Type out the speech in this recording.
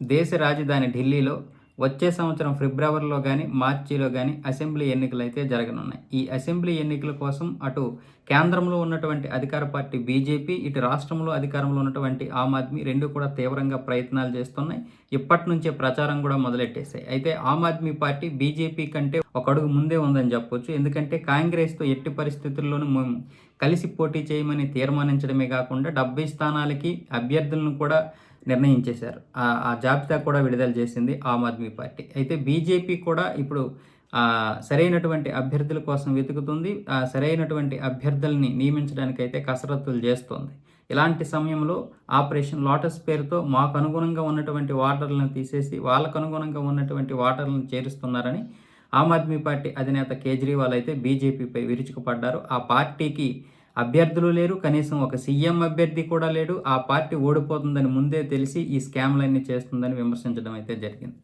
దేశ రాజధాని ఢిల్లీలో వచ్చే సంవత్సరం ఫిబ్రవరిలో కానీ మార్చిలో కానీ అసెంబ్లీ ఎన్నికలు అయితే జరగనున్నాయి. ఈ అసెంబ్లీ ఎన్నికల కోసం అటు కేంద్రంలో ఉన్నటువంటి అధికార పార్టీ బీజేపీ ఇటు రాష్ట్రంలో అధికారంలో ఉన్నటువంటి ఆమ్ ఆద్మీ రెండు కూడా తీవ్రంగా ప్రయత్నాలు చేస్తున్నాయి. ఇప్పటి నుంచే ప్రచారం కూడా మొదలెట్టేశాయి. అయితే ఆమ్ ఆద్మీ పార్టీ బీజేపీ కంటే ఒక అడుగు ముందే ఉందని చెప్పొచ్చు. ఎందుకంటే కాంగ్రెస్తో ఎట్టి పరిస్థితుల్లోనూ మేము కలిసి పోటీ చేయమని తీర్మానించడమే కాకుండా డెబ్బై స్థానాలకి అభ్యర్థులను కూడా నిర్ణయించేశారు. ఆ- ఆ జాబితా కూడా విడుదల చేసింది ఆమ్ ఆద్మీ పార్టీ. అయితే బీజేపీ కూడా ఇప్పుడు సరైనటువంటి అభ్యర్థుల కోసం వెతుకుతుంది. ఆ సరైనటువంటి అభ్యర్థుల్ని నియమించడానికి అయితే కసరత్తులు చేస్తోంది. ఇలాంటి సమయంలో ఆపరేషన్ లోటస్ పేరుతో మాకు అనుగుణంగా ఉన్నటువంటి వాటర్లను తీసేసి వాళ్ళకు అనుగుణంగా ఉన్నటువంటి వాటర్లను చేరుస్తున్నారని ఆమ్ ఆద్మీ పార్టీ అధినేత కేజ్రీవాల్ అయితే బీజేపీపై విరుచుకుపడ్డారు. ఆ పార్టీకి అభ్యర్థులు లేరు కనీసం ఒక సీఎం అభ్యర్థి కూడా లేడు. ఆ పార్టీ ఓడిపోతుందని ముందే తెలిసి ఈ స్కామ్లన్నీ చేస్తుందని విమర్శించడం అయితే జరిగింది.